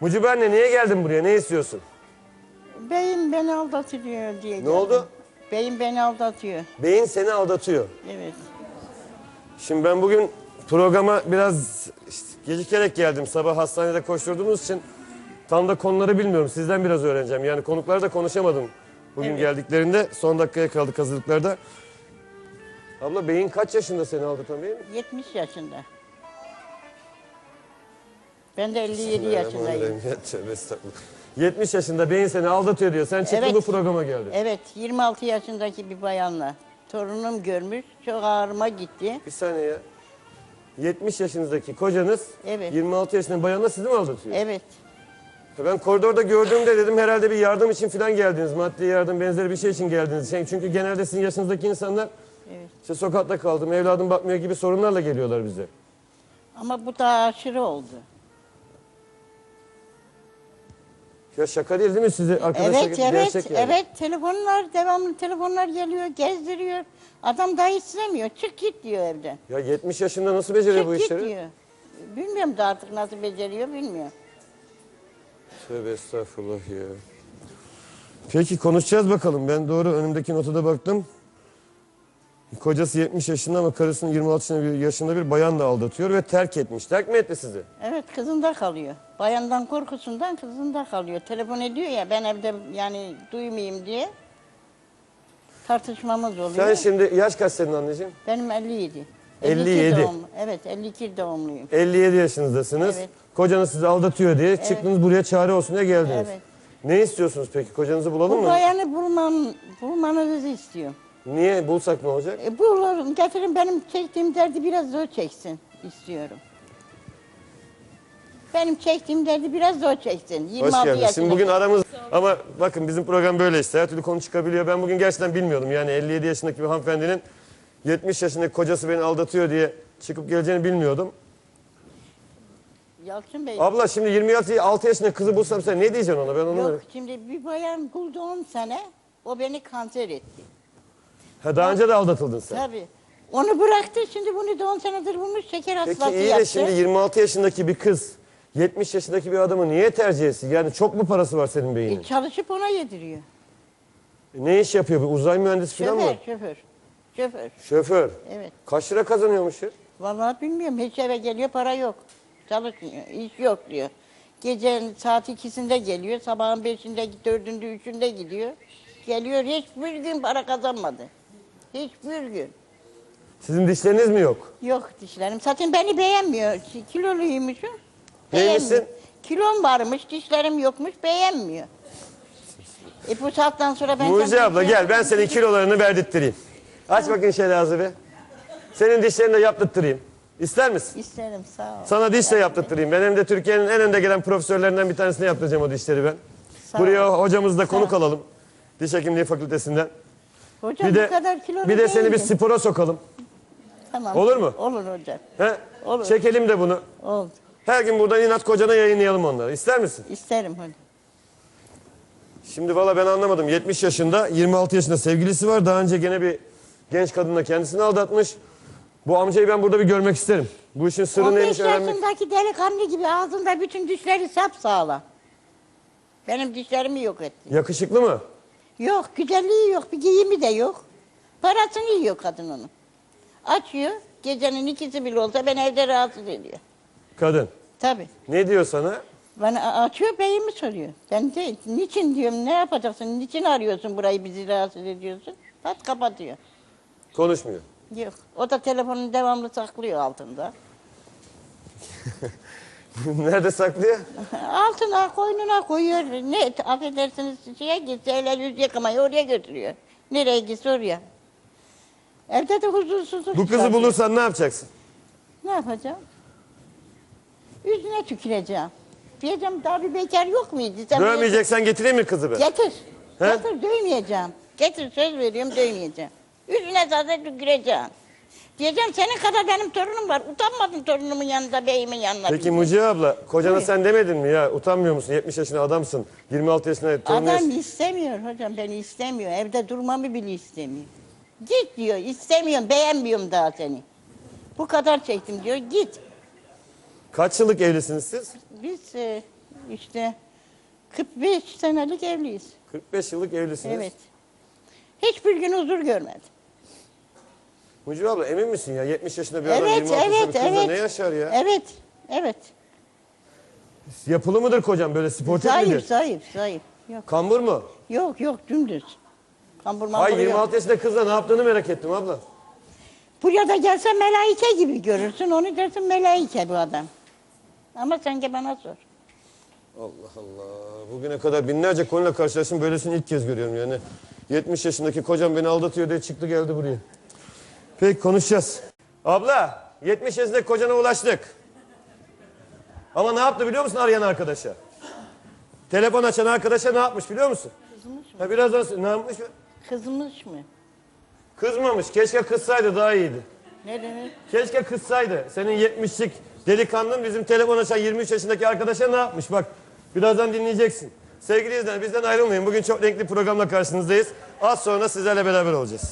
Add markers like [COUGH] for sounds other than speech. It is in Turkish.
Mucibe anne niye geldin buraya? Ne istiyorsun? Beyim beni aldatıyor diye. Ne oldu? Beyim beni aldatıyor. Beyin seni aldatıyor. Evet. Şimdi ben bugün programa biraz işte gecikerek geldim. Sabah hastanede koşturduğumuz için tam da konuları bilmiyorum. Sizden biraz öğreneceğim. Yani konukları da konuşamadım. Bugün Evet. geldiklerinde son dakikaya kaldık hazırlıklarda. Abla beyin kaç yaşında seni aldatan beyin? 70 yaşında. Ben de 57 yaşındayım. Bismillahirrahmanirrahim. [LAUGHS] Tövbe estağfurullah. 70 yaşında beyin seni aldatıyor diyor. Sen çıktın Evet. bu programa geldin. Evet, 26 yaşındaki bir bayanla. Torunum görmüş, çok ağrıma gitti. Bir saniye ya. 70 yaşınızdaki kocanız Evet. 26 yaşında bayanla sizi mi aldatıyor? Evet, Ben koridorda gördüğümde dedim herhalde bir yardım için falan geldiniz. Maddi yardım benzeri bir şey için geldiniz. Şey- Çünkü genelde sizin yaşınızdaki insanlar evet. işte sokakta kaldım, evladım bakmıyor gibi sorunlarla geliyorlar bize. Ama bu daha aşırı oldu. Ya şaka değil değil mi sizi arkadaşlar? Evet, evet, yani. evet. Telefonlar, devamlı telefonlar geliyor, gezdiriyor. Adam daha istemiyor. Çık git diyor evden. Ya 70 yaşında nasıl beceriyor Çık bu git işleri? diyor. Bilmiyorum da artık nasıl beceriyor, bilmiyorum. Tövbe estağfurullah ya. Peki konuşacağız bakalım. Ben doğru önümdeki nota da baktım. Kocası 70 yaşında ama karısının 26 yaşında bir, bayanla aldatıyor ve terk etmiş. Terk mi etti sizi? Evet kızında kalıyor. Bayandan korkusundan kızında kalıyor. Telefon ediyor ya ben evde yani duymayayım diye. Tartışmamız oluyor. Sen şimdi yaş kaç senin anneciğim? Benim 57. 57. doğumlu. Evet 52 doğumluyum. 57 yaşınızdasınız. Evet. Kocanız sizi aldatıyor diye çıktınız buraya çare olsun diye geldiniz. Evet. Ne istiyorsunuz peki? Kocanızı bulalım Bu mı? bayanı bulman, bulmanızı istiyorum. Niye? Bulsak ne olacak? E, bulun getirin benim çektiğim derdi biraz o çeksin istiyorum. Benim çektiğim derdi biraz o çeksin. 26 Hoş geldiniz. yaşında. Şimdi bugün aramız... Ama bakın bizim program böyle işte. Her türlü konu çıkabiliyor. Ben bugün gerçekten bilmiyordum. Yani 57 yaşındaki bir hanımefendinin 70 yaşındaki kocası beni aldatıyor diye çıkıp geleceğini bilmiyordum. Yalçın Bey. Abla şimdi 26 6 yaşında kızı bulsam sen ne diyeceksin ona? Ben onu... Yok şimdi bir bayan buldu 10 sene. O beni kanser etti. Ha, daha önce de aldatıldın sen. Tabii. Onu bıraktı şimdi bunu da 10 senedir bulmuş şeker Peki hastası iyi yaptı. de şimdi 26 yaşındaki bir kız 70 yaşındaki bir adamı niye tercih etsin? Yani çok mu parası var senin beynin? E, çalışıp ona yediriyor. Ne iş yapıyor? Bu uzay mühendisi falan mı? Şoför, şoför. Şoför. Şoför. Evet. Kaç lira kazanıyormuş ya? Vallahi bilmiyorum. Hiç eve geliyor para yok. Çalışmıyor. iş yok diyor. Gecenin saat ikisinde geliyor. Sabahın beşinde, dördünde, üçünde gidiyor. Geliyor hiçbir gün para kazanmadı. Hiçbir gün. Sizin dişleriniz mi yok? Yok dişlerim. Zaten beni beğenmiyor. Kiloluymuşum. Neymişsin? Beğenmiyor. Kilom varmış, dişlerim yokmuş, beğenmiyor. E bu saatten sonra ben... Mucize abla gel ben senin kilolarını verdirttireyim. Aç bakayım şöyle ağzı bir. Senin dişlerini de yaptırtırayım. İster misin? İsterim sağ ol. Sana diş de yaptırtırayım. Benim de Türkiye'nin en önde gelen profesörlerinden bir tanesine yaptıracağım o dişleri ben. Sağ Buraya ol. hocamızı da konuk alalım. Diş Hekimliği Fakültesinden. Hocam Bir de bu kadar kilolu bir de seni bir spora sokalım. Tamam. Olur mu? Olur hocam. He? Olur. Çekelim de bunu. Oldu. Her gün buradan inat kocana yayınlayalım onları. İster misin? İsterim hocam. Şimdi valla ben anlamadım. 70 yaşında, 26 yaşında sevgilisi var. Daha önce gene bir genç kadınla kendisini aldatmış. Bu amcayı ben burada bir görmek isterim. Bu işin sırrı 15 neymiş öğrenmek. yaşındaki delikanlı gibi ağzında bütün dişleri sapsağlam. Benim dişlerimi yok etti. Yakışıklı mı? Yok, güzelliği yok, bir giyimi de yok. Parasını yiyor kadın onun. Açıyor, gecenin ikisi bile olsa ben evde rahatsız ediyor. Kadın. Tabii. Ne diyor sana? Bana açıyor, beyimi soruyor. Ben de niçin diyorum, ne yapacaksın, niçin arıyorsun burayı bizi rahatsız ediyorsun? Pat kapatıyor. Konuşmuyor. Yok, o da telefonunu devamlı saklıyor altında. [LAUGHS] [LAUGHS] Nerede saklıyor? [LAUGHS] Altına, koynuna koyuyor. Ne, affedersiniz şeye gitse eller yüz yıkamaya oraya götürüyor. Nereye gitse oraya. Evde de huzursuzluk Bu kızı çıkartıyor. bulursan ne yapacaksın? Ne yapacağım? Yüzüne tüküreceğim. Diyeceğim daha bir bekar yok muydu? Sen Dövmeyeceksen getireyim mi kızı ben? Getir. He? Getir dövmeyeceğim. Getir söz veriyorum dövmeyeceğim. Yüzüne zaten tüküreceğim. Diyeceğim senin kadar benim torunum var. Utanmadın torunumun yanında, beyimin yanında. Peki Mucize abla, kocana sen demedin mi ya? Utanmıyor musun? 70 yaşında adamsın. 26 yaşında torunu Adam istemiyor hocam beni istemiyor. Evde durmamı bile istemiyor. Git diyor istemiyorum beğenmiyorum daha seni. Bu kadar çektim diyor git. Kaç yıllık evlisiniz siz? Biz e, işte 45 senelik evliyiz. 45 yıllık evlisiniz. Evet. Hiçbir gün huzur görmedim. Mucibe abla emin misin ya? 70 yaşında bir adam Evet, 26 yaşında bir evet, kızla evet. ne yaşar ya? Evet, evet. Yapılı mıdır kocam böyle sportif Zayıf, midir? zayıf, zayıf. Yok, Kambur mu? yok, yok dümdüz. Kambur mambur Ay yok. 26 yaşında kızla ne yaptığını merak ettim abla. Buraya da gelse melaike gibi görürsün. Onu dersin melaike bu adam. Ama sen de bana sor. Allah Allah. Bugüne kadar binlerce konuyla karşılaştım. Böylesini ilk kez görüyorum yani. 70 yaşındaki kocam beni aldatıyor diye çıktı geldi buraya. Peki konuşacağız. Abla 70 yaşındaki kocana ulaştık. Ama ne yaptı biliyor musun arayan arkadaşa? Telefon açan arkadaşa ne yapmış biliyor musun? Kızmış mı? Ha birazdan ne yapmış? Kızmış mı? Kızmamış. Keşke kızsaydı daha iyiydi. Ne demek? Keşke kızsaydı. Senin 70'lik delikanlın bizim telefon açan 23 yaşındaki arkadaşa ne yapmış? Bak birazdan dinleyeceksin. Sevgili izleyenler bizden ayrılmayın. Bugün çok renkli programla karşınızdayız. Az sonra sizlerle beraber olacağız.